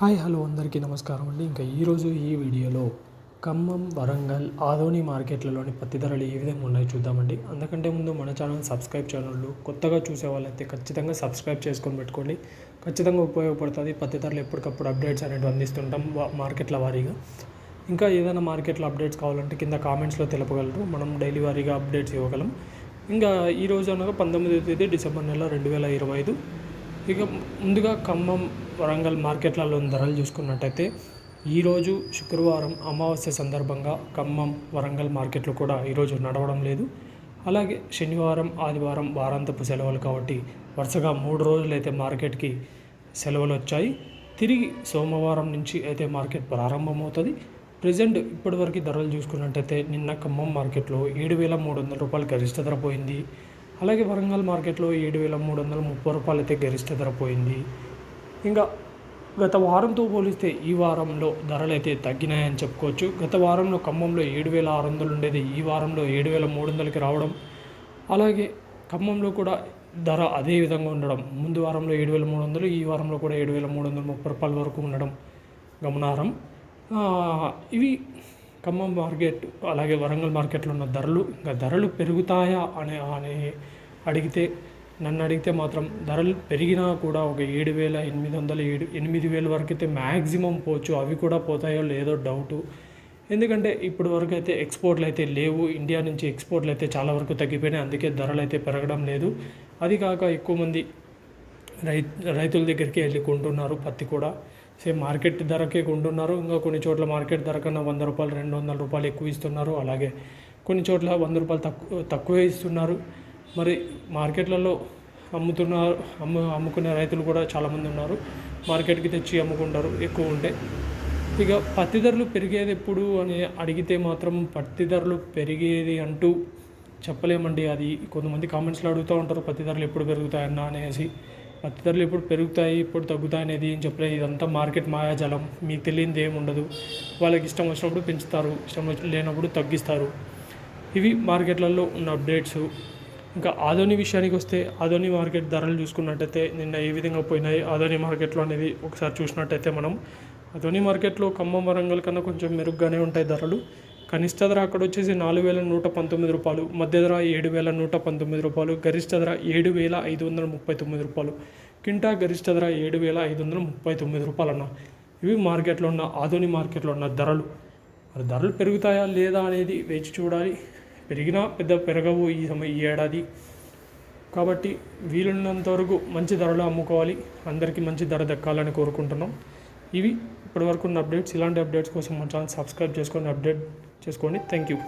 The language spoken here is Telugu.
హాయ్ హలో అందరికీ నమస్కారం అండి. ఇంకా ఈరోజు ఈ వీడియోలో ఖమ్మం వరంగల్ ఆదోని మార్కెట్లలోని పత్తి ధరలు ఏ విధంగా ఉన్నాయో చూద్దామండి. అందుకంటే ముందు మన ఛానల్ సబ్స్క్రైబ్ ఛానళ్ళు కొత్తగా చూసే వాళ్ళైతే ఖచ్చితంగా సబ్స్క్రైబ్ చేసుకొని పెట్టుకోండి. ఖచ్చితంగా ఉపయోగపడుతుంది పత్తి ధరలు ఎప్పటికప్పుడు అప్డేట్స్ అనేవి అందిస్తుంటాం మార్కెట్ల వారీగా. ఇంకా ఏదైనా మార్కెట్లో అప్డేట్స్ కావాలంటే కింద కామెంట్స్లో తెలపగలరు. మనం డైలీ వారీగా అప్డేట్స్ ఇవ్వగలం. ఇంకా ఈ రోజు అనగా పంతొమ్మిదో తేదీ డిసెంబర్ నెల రెండు వేల ఇరవై ఐదు. ఇక ముందుగా ఖమ్మం వరంగల్ మార్కెట్లలోని ధరలు చూసుకున్నట్టయితే ఈరోజు శుక్రవారం అమావాస్య సందర్భంగా ఖమ్మం వరంగల్ మార్కెట్లు కూడా ఈరోజు నడవడం లేదు. అలాగే శనివారం ఆదివారం వారాంతపు సెలవులు కాబట్టి వరుసగా మూడు రోజులు అయితే మార్కెట్కి సెలవులు వచ్చాయి. తిరిగి సోమవారం నుంచి అయితే మార్కెట్ ప్రారంభమవుతుంది. ప్రజెంట్ ఇప్పటివరకు ధరలు చూసుకున్నట్టయితే నిన్న ఖమ్మం మార్కెట్లో ఏడు వేల మూడు వందల రూపాయలు గరిష్ట ధర పోయింది. అలాగే వరంగల్ మార్కెట్లో ఏడు వేల మూడు వందల ముప్పై రూపాయలు అయితే గరిష్ట ధర పోయింది. ఇంకా గత వారంతో పోలిస్తే ఈ వారంలో ధరలు అయితే తగ్గినాయని చెప్పుకోవచ్చు. గత వారంలో ఖమ్మంలో ఏడు వేల ఆరు వందలు ఉండేది ఈ వారంలో ఏడు వేల మూడు వందలకి రావడం. అలాగే ఖమ్మంలో కూడా ధర అదే విధంగా ఉండడం. ముందు వారంలో ఏడు వేల మూడు వందలు ఈ వారంలో కూడా ఏడు వేల మూడు వందల ముప్పై రూపాయల వరకు ఉండడం గమనార్హం. ఇవి ఖమ్మం మార్కెట్ అలాగే వరంగల్ మార్కెట్లో ఉన్న ధరలు ఇంకా ధరలు పెరుగుతాయా అనే అని అడిగితే నన్ను అడిగితే మాత్రం ధరలు పెరిగినా కూడా ఒక ఏడు వేల ఎనిమిది వందల ఏడు ఎనిమిది వేల వరకు అయితే మ్యాక్సిమం పోవచ్చు. అవి కూడా పోతాయో లేదో డౌటు. ఎందుకంటే ఇప్పుడు వరకు అయితే ఎక్స్పోర్ట్లు అయితే లేవు. ఇండియా నుంచి ఎక్స్పోర్ట్లు అయితే చాలా వరకు తగ్గిపోయినాయి. అందుకే ధరలు అయితే పెరగడం లేదు. అది కాక ఎక్కువ మంది రై రైతుల దగ్గరికి వెళ్ళి కొంటున్నారు పత్తి కూడా. సేమ్ మార్కెట్ ధరకే కొంటున్నారు. ఇంకా కొన్ని చోట్ల మార్కెట్ ధర కన్నా వంద రూపాయలు రెండు వందల రూపాయలు ఎక్కువ ఇస్తున్నారు. అలాగే కొన్ని చోట్ల వంద రూపాయలు తక్కువ తక్కువే ఇస్తున్నారు. మరి మార్కెట్లలో అమ్ముతున్నారు అమ్ము అమ్ముకునే రైతులు కూడా చాలామంది ఉన్నారు. మార్కెట్కి తెచ్చి అమ్ముకుంటారు ఎక్కువ ఉంటే. ఇక పత్తి ధరలు పెరిగేది ఎప్పుడు అని అడిగితే మాత్రం పత్తి ధరలు పెరిగేది అంటూ చెప్పలేమండి. అది కొంతమంది కామెంట్స్లో అడుగుతూ ఉంటారు పత్తి ధరలు ఎప్పుడు పెరుగుతాయన్న అనేసి. పత్తి ధరలు ఎప్పుడు పెరుగుతాయి ఎప్పుడు తగ్గుతాయి అనేది ఏం చెప్పలేదు. ఇదంతా మార్కెట్ మాయాజలం. మీకు తెలియంది ఏమి ఉండదు. వాళ్ళకి ఇష్టం వచ్చినప్పుడు పెంచుతారు ఇష్టం లేనప్పుడు తగ్గిస్తారు. ఇవి మార్కెట్లలో ఉన్న అప్డేట్స్. ఇంకా ఆదోని విషయానికి వస్తే ఆదోని మార్కెట్ ధరలు చూసుకున్నట్టయితే నిన్న ఏ విధంగా పోయినాయి ఆదోని మార్కెట్లో అనేది ఒకసారి చూసినట్టయితే మనం ఆదోని మార్కెట్లో ఖమ్మం వరంగల్ కన్నా కొంచెం మెరుగ్గానే ఉంటాయి ధరలు. కనిష్ట ధర అక్కడ వచ్చేసి నాలుగు వేల నూట పంతొమ్మిది రూపాయలు మధ్య ధర ఏడు వేల నూట పంతొమ్మిది రూపాయలు గరిష్ట ధర ఏడు వేల ఐదు వందల ముప్పై తొమ్మిది రూపాయలు. కింటా గరిష్ట ధర ఏడు వేల ఐదు వందల ముప్పై తొమ్మిది రూపాయలు అన్న ఇవి మార్కెట్లో ఉన్న ఆధోని మార్కెట్లో ఉన్న ధరలు. మరి ధరలు పెరుగుతాయా లేదా అనేది వేచి చూడాలి. పెరిగినా పెద్ద పెరగవు ఈ సమయం ఈ ఏడాది. కాబట్టి వీలున్నంత వరకు మంచి ధరలు అమ్ముకోవాలి. అందరికీ మంచి ధర దక్కాలని కోరుకుంటున్నాం. ఇవి ఇప్పటివరకు ఉన్న అప్డేట్స్. ఇలాంటి అప్డేట్స్ కోసం మా ఛానల్ సబ్స్క్రైబ్ చేసుకొని అప్డేట్ చేసుకోండి. Thank you